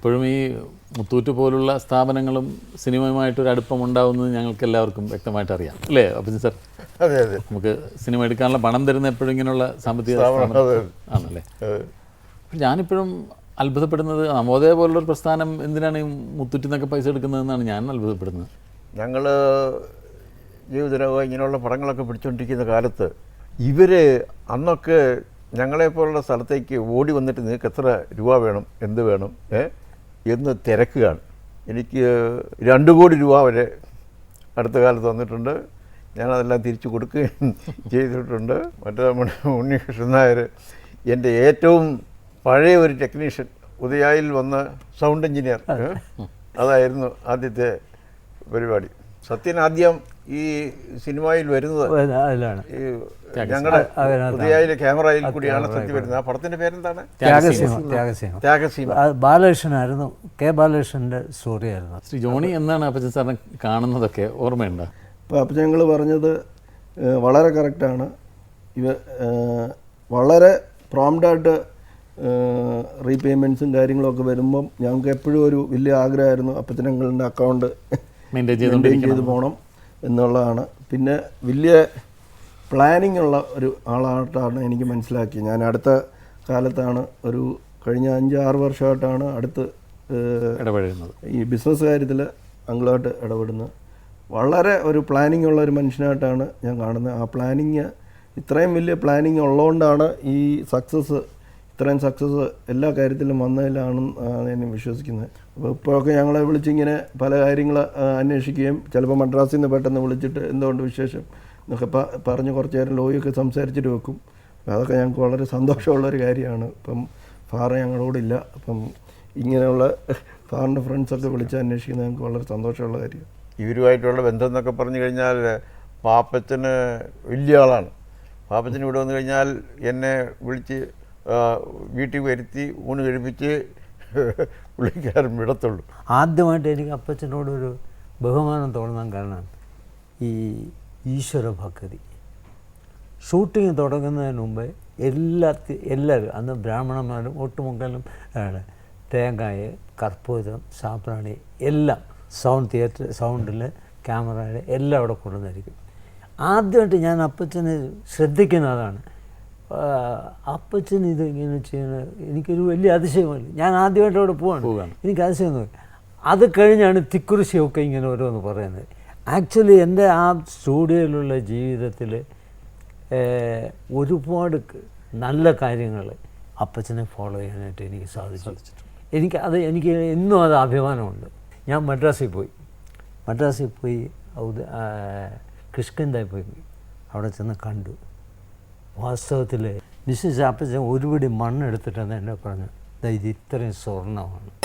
ഇപ്പോഴും ഈ മുത്തൂറ്റ് പോലുള്ള സ്ഥാപനങ്ങളും സിനിമയുമായിട്ടൊരു അടുപ്പം ഉണ്ടാവുന്നത് ഞങ്ങൾക്ക് എല്ലാവർക്കും വ്യക്തമായിട്ട് അറിയാം അല്ലേ അഭിജിൻ സർ? അതെ അതെ. നമുക്ക് സിനിമ എടുക്കാനുള്ള പണം തരുന്ന എപ്പോഴും ഇങ്ങനെയുള്ള സാമ്പത്തിക. ആണല്ലേ? ഞാനിപ്പോഴും അത്ഭുതപ്പെടുന്നത് നവോദയ പോലുള്ളൊരു പ്രസ്ഥാനം എന്തിനാണ് ഈ മുത്തൂറ്റിൽ നിന്നൊക്കെ പൈസ എടുക്കുന്നതെന്നാണ് ഞാൻ അത്ഭുതപ്പെടുന്നത്. ഞങ്ങൾ ജീവിതരോഗം ഇങ്ങനെയുള്ള പടങ്ങളൊക്കെ പിടിച്ചുകൊണ്ടിരിക്കുന്ന കാലത്ത് ഇവർ അന്നൊക്കെ ഞങ്ങളെപ്പോലുള്ള സ്ഥലത്തേക്ക് ഓടി വന്നിട്ട് നിങ്ങൾക്ക് എത്ര രൂപ വേണം എന്ത് വേണം ഏ? എന്ന് തിരക്കുകയാണ്. എനിക്ക് രണ്ട് കോടി രൂപ വരെ അടുത്ത കാലത്ത് വന്നിട്ടുണ്ട്. ഞാനതെല്ലാം തിരിച്ചു കൊടുക്കുകയും ചെയ്തിട്ടുണ്ട്. മറ്റേ നമ്മുടെ ഉണ്ണികൃഷ്ണൻ നായർ എന്റെ ഏറ്റവും പഴയ ഒരു ടെക്നീഷ്യൻ ഉദയായിൽ വന്ന സൗണ്ട് എഞ്ചിനീയർ? അതായിരുന്നു ആദ്യത്തെ പരിപാടി. സത്യൻ ആദ്യം ഈ സിനിമയിൽ വരുന്നത് അതിലാണ്. ഈ ഞങ്ങളുടെ ക്യാമറയിൽ കൂടിയാണ് സത്യം വരുന്നത്. ആ പടത്തിന്റെ പേരെന്താണ്? ത്യാഗസീമ ത്യാഗസീമ. ത്യാഗസീമ. അത് ബാലകൃഷ്ണനായിരുന്നു കെ ബാലകൃഷ്ണന്റെ സ്റ്റോറി ആയിരുന്നു ശ്രീ ജോണി എന്നാണ് അപ്പച്ചൻ സാറിനെ കാണുന്നതൊക്കെ ഓർമ്മയുണ്ടോ? അപ്പോൾ അപ്പച്ചൻ ഞങ്ങൾ പറഞ്ഞത് വളരെ കറക്റ്റാണ് ഇവ വളരെ പ്രോംഡായിട്ട് റീപേയ്മെന്റ്സും കാര്യങ്ങളൊക്കെ വരുമ്പം ഞങ്ങൾക്ക് എപ്പോഴും ഒരു വലിയ ആഗ്രഹമായിരുന്നു അപ്പച്ചനങ്ങളുടെ അക്കൗണ്ട് മെയിന്റെയിൻ ചെയ്ത് പോകണം. എന്നുള്ളതാണ്. പിന്നെ വലിയ പ്ലാനിങ് ഉള്ള ഒരു ആളായിട്ടാണ് എനിക്ക് മനസ്സിലാക്കിയത്. ഞാൻ അടുത്ത കാലത്താണ് ഒരു കഴിഞ്ഞ അഞ്ച് ആറ് വർഷമായിട്ടാണ് അടുത്ത് ഇടപെടുന്നത് ഈ ബിസിനസ് കാര്യത്തിൽ അങ്ങോട്ട് ഇടപെടുന്നത്. വളരെ ഒരു പ്ലാനിങ് ഉള്ള ഒരു മനുഷ്യനായിട്ടാണ് ഞാൻ കാണുന്നത്. ആ പ്ലാനിങ് ഇത്രയും വലിയ പ്ലാനിങ് ഉള്ളതുകൊണ്ടാണ് ഈ സക്സസ് ഇത്രയും സക്സസ് എല്ലാ കാര്യത്തിലും വന്നതിലാണെന്ന് ഞാൻ വിശ്വസിക്കുന്നത്. അപ്പോൾ ഇപ്പോഴൊക്കെ ഞങ്ങളെ വിളിച്ചിങ്ങനെ പല കാര്യങ്ങൾ അന്വേഷിക്കുകയും ചിലപ്പോൾ മദ്രാസിൽ നിന്ന് പെട്ടെന്ന് വിളിച്ചിട്ട് എന്തുകൊണ്ട് വിശേഷം എന്നൊക്കെ പറഞ്ഞ് കുറച്ച് നേരം ലോയൊക്കെ സംസാരിച്ചിട്ട് വെക്കും. അതൊക്കെ ഞങ്ങൾക്ക് വളരെ സന്തോഷമുള്ളൊരു കാര്യമാണ്. ഇപ്പം ഫാറ് ഞങ്ങളോടില്ല അപ്പം ഇങ്ങനെയുള്ള ഫാറിന്റെ ഫ്രണ്ട്സൊക്കെ വിളിച്ച് അന്വേഷിക്കുന്നത് ഞങ്ങൾക്ക് വളരെ സന്തോഷമുള്ള കാര്യമാണ്. ഇവരുമായിട്ടുള്ള ബന്ധം എന്നൊക്കെ പറഞ്ഞു കഴിഞ്ഞാൽ പാപ്പച്ചന് വലിയ ആളാണ്. പാപ്പച്ചന് ഇവിടെ വന്നു കഴിഞ്ഞാൽ എന്നെ വിളിച്ച് വീട്ടിൽ വരുത്തി ഊണ് കഴിപ്പിച്ച് പുള്ളിക്കാരൻ വിടത്തുള്ളൂ. ആദ്യമായിട്ട് എനിക്ക് അപ്പച്ചനോടൊരു ബഹുമാനം തോന്നാൻ കാരണം ഈ ഈശ്വര ഭക്തി. ഷൂട്ടിങ് തുടങ്ങുന്നതിന് മുമ്പേ എല്ലാ എല്ലാവരും അന്ന് ബ്രാഹ്മണന്മാരും ഒട്ടുമുക്കാലും ആണ് തേങ്ങായ കർപ്പൂരം സാപ്രാണി എല്ലാം സൗണ്ട് തിയേറ്റർ സൗണ്ടിൽ ക്യാമറയിൽ എല്ലാം അവിടെ കൊണ്ടുവന്നിരിക്കും. ആദ്യമായിട്ട് ഞാൻ അപ്പച്ചനെ ശ്രദ്ധിക്കുന്നതാണ് അപ്പച്ചൻ ഇത് ഇങ്ങനെ ചെയ്യുന്നത് എനിക്കൊരു വലിയ അതിശയമാണ് ഞാൻ ആദ്യമായിട്ട് അവിടെ പോവാണ്. എനിക്ക് അതിശയം തോന്നി. അത് കഴിഞ്ഞാണ് തിക്കുറിശിയൊക്കെ ഇങ്ങനെ ഓരോന്ന് പറയുന്നത്. ആക്ച്വലി എന്റെ ആ സ്റ്റുഡിയോയിലുള്ള ജീവിതത്തിൽ ഒരുപാട് നല്ല കാര്യങ്ങൾ അപ്പച്ചനെ ഫോളോ ചെയ്യാനായിട്ട് എനിക്ക് സാധിച്ചു. എനിക്ക് അത് എനിക്ക് ഇന്നും അത് അഭിമാനമുണ്ട്. ഞാൻ മദ്രാസിൽ പോയി. മദ്രാസിൽ പോയി ഔദ- ആ, പോയി. അവിടെ ചെന്ന് കണ്ടു. വാസ്തവത്തിൽ മിസ്സിസ് അപ്പച്ചൻ ഒരുപിടി മണ്ണെടുത്തിട്ടെന്ന് എന്നെ പറഞ്ഞു. "ദാ ഇത് ഇത്രയും സ്വർണമാണ്.